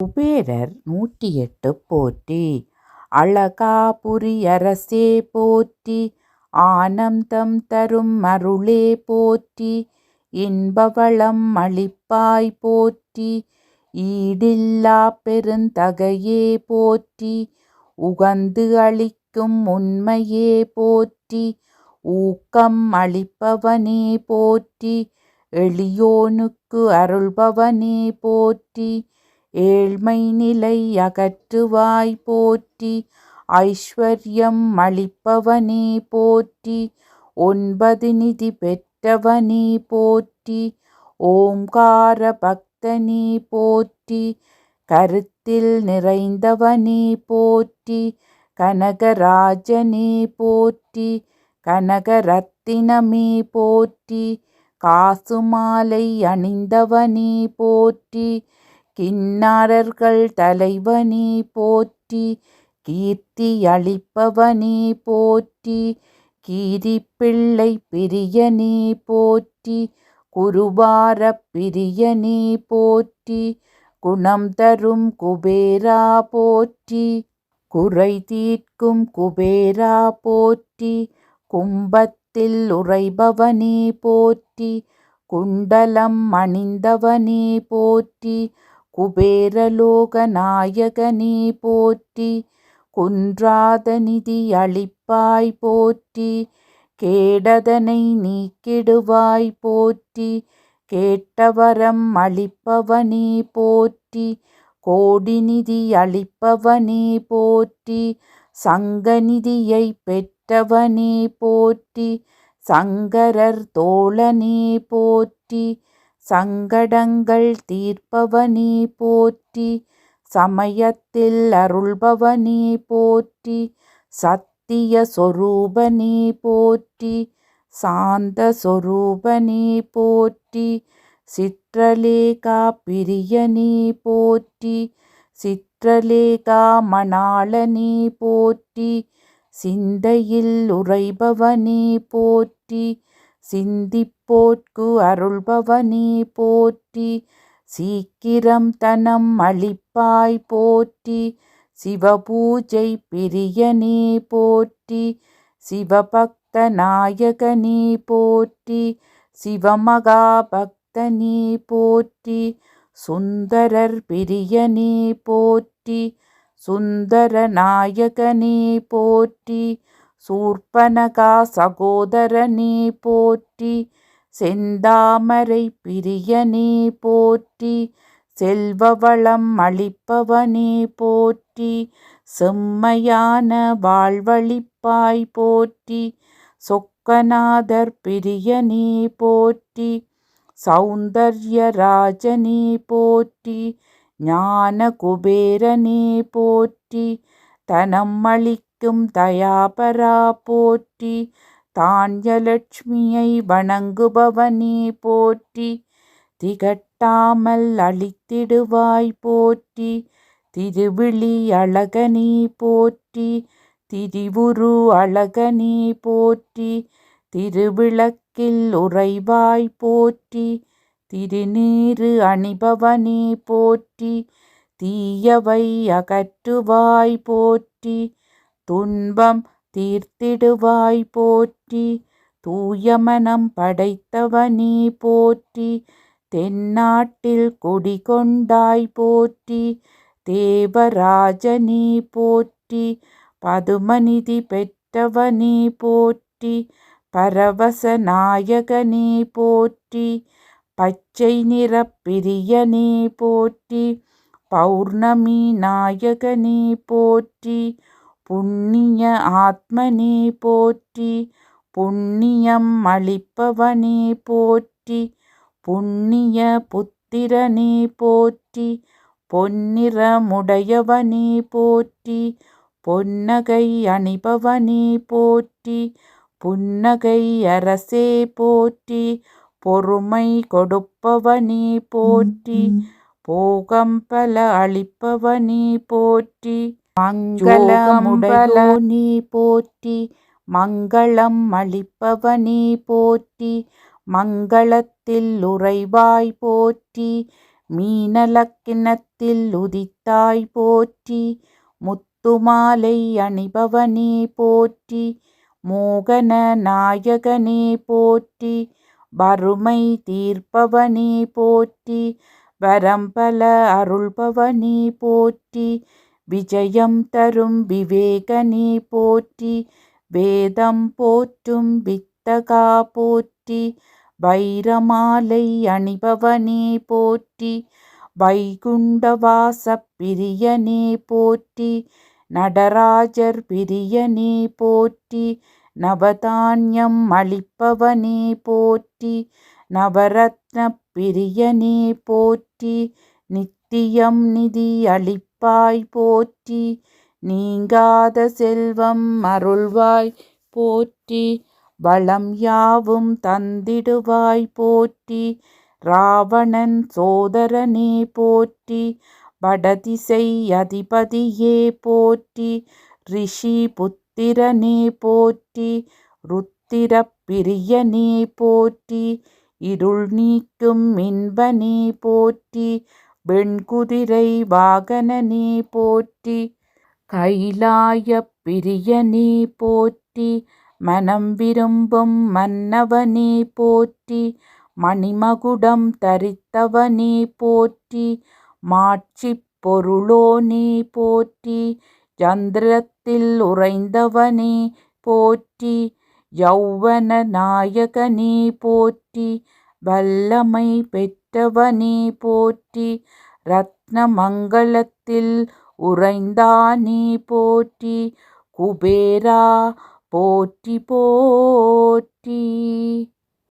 குபேரர் நூற்றி எட்டு போற்றி அழகாபுரியரசே போற்றி ஆனந்தம் தரும் அருளே போற்றி இன்பவளம் அளிப்பாய் போற்றி ஈடில்லா பெருந்தகையே போற்றி உகந்து அளிக்கும் உண்மையே போற்றி ஊக்கம் அளிப்பவனே போற்றி எளியோனுக்கு அருள்பவனே போற்றி ஏழ்மை நிலை அகற்றுவாய் போற்றி. ஐஸ்வர்யம் அளிப்பவனே போற்றி. ஒன்பது நிதி பெற்றவனே போற்றி. ஓம்கார பக்தனே போற்றி. கருத்தில் நிறைந்தவனே போற்றி. கனகராஜனே போற்றி. கனகரத்தினமே போற்றி. காசுமாலை அணிந்தவனே போற்றி. கின்னாரர்கள் தலைவனே போற்றி கீர்த்தி அளிப்பவனே போற்றி கீரிப்பிள்ளை பிரியனே போற்றி குருவார பிரியனே போற்றி குணம் தரும் குபேரா போற்றி குறை தீர்க்கும் குபேரா போற்றி கும்பத்தில் உறைபவனே போற்றி குண்டலம் அணிந்தவனே போற்றி குபேரலோக நாயகனே போற்றி குன்றாத நிதி அளிப்பாய் போற்றி கேடதனை நீக்கிடுவாய் போற்றி கேட்டவரம் அளிப்பவனே போற்றி கோடி நிதி அளிப்பவனே போற்றி சங்க நிதியை பெற்றவனே போற்றி சங்கரர் தோழனே போற்றி சங்கடங்கள் தீர்ப்பவனே போற்றி சமயத்தில் அருள்பவனே போற்றி சத்திய சொரூபனே போற்றி சாந்த சொரூபனே போற்றி சிற்றலேகா பிரியனே போற்றி சிற்றலேகா மணாளனே போற்றி சிந்தையில் உறைபவனே போற்றி சிந்திப்போர்க்கு அருள்பவனே போற்றி. சீக்கிரம் தனம் அளிப்பாய் போற்றி. சிவபூஜை பிரியனே போற்றி. சிவபக்த நாயகனே போற்றி. சிவமகாபக்தனே போற்றி. சுந்தரர் பிரியனே போற்றி. சுந்தர நாயகனே போற்றி. சூர்பனகா சகோதரனே போற்றி செந்தாமரை பிரியனே போற்றி செல்வவளம் அளிப்பவனே போற்றி செம்மையான வாழ்வழிப்பாய் போற்றி சொக்கநாதர் பிரியனே போற்றி சௌந்தர்யராஜனே போற்றி ஞான குபேரனே போற்றி தனம் அளிக்கும் தயாபரா போற்றி தான்யலட்சுமியை வணங்குபவனே போற்றி. திகட்டாமல் அழித்திடுவாய் போற்றி. திருவிழி அழகனே போற்றி. திரிவுரு அழகனே போற்றி. திருவிளக்கில் உறைவாய் போற்றி. திருநீறு அணிபவனே போற்றி. தீயவை அகற்றுவாய் போற்றி. துன்பம் தீர்த்திடுவாய் போற்றி. தூயமனம் படைத்தவனே போற்றி. தென்னாட்டில் குடிகொண்டாய் போற்றி. தேவராஜனே போற்றி. பதுமநிதி பெற்றவனே போற்றி. பரவச நாயகனே போற்றி. பச்சை நிறப்பிரியனே போற்றி. பௌர்ணமி நாயகனே போற்றி. புண்ணிய ஆத்மனே போற்றி புண்ணியம் அளிப்பவனே போற்றி புண்ணிய புத்திரனே போற்றி பொன்னிறமுடையவனே போற்றி பொன்னகை அணிபவனே போற்றி புன்னகை அரசே போற்றி பொறுமை கொடுப்பவனே போற்றி போகம்பல அளிப்பவனே போற்றி மங்களமுடலோனே போற்றி மங்களம் அளிப்பவனே போற்றி மங்களத்தில் உறைவாய் போற்றி மீனலக்கினத்தில் உதித்தாய் போற்றி முத்துமாலை அணிபவனே போற்றி மோகன நாயகனே போற்றி வறுமை தீர்ப்பவனே போற்றி வரம்பல அருள்பவனே போற்றி விஜயம் தரும் விவேகனே போற்றி வேதம் போற்றும் வித்தகா போற்றி வைரமாலை அணிபவனே போற்றி வைகுண்டவாச பிரியனே போற்றி நடராஜர் பிரியனே போற்றி நவதானியம் அளிப்பவனே போற்றி நவரத்ன பிரியனே போற்றி நித்தியம் நிதி அளிப்பாய் போற்றி நீங்காத செல்வம் அருள்வாய் போற்றி வளம் யாவும் தந்திடுவாய் போற்றி ராவணன் சோதரனே போற்றி வடதிசை அதிபதியே போற்றி ரிஷி புத்திரனே போற்றி ருத்திரப் பிரியனே போற்றி இருள் நீக்கும் இன்பனே போற்றி வெண்குதிரை வாகனனே போற்றி கைலாயப் பிரியனே போற்றி மனம் விரும்பும் மன்னவனே போற்றி மணிமகுடம் தரித்தவனே போற்றி மாட்சிப் பொருளோனே போற்றி யந்திரத்தில் உறைந்தவனே போற்றி யௌவன நாயகனே போற்றி வல்லமை பெற்றவனே போற்றி ரத்ன மங்களத்தில் உறைந்தானே போற்றி குபேரா போற்றி போற்றி.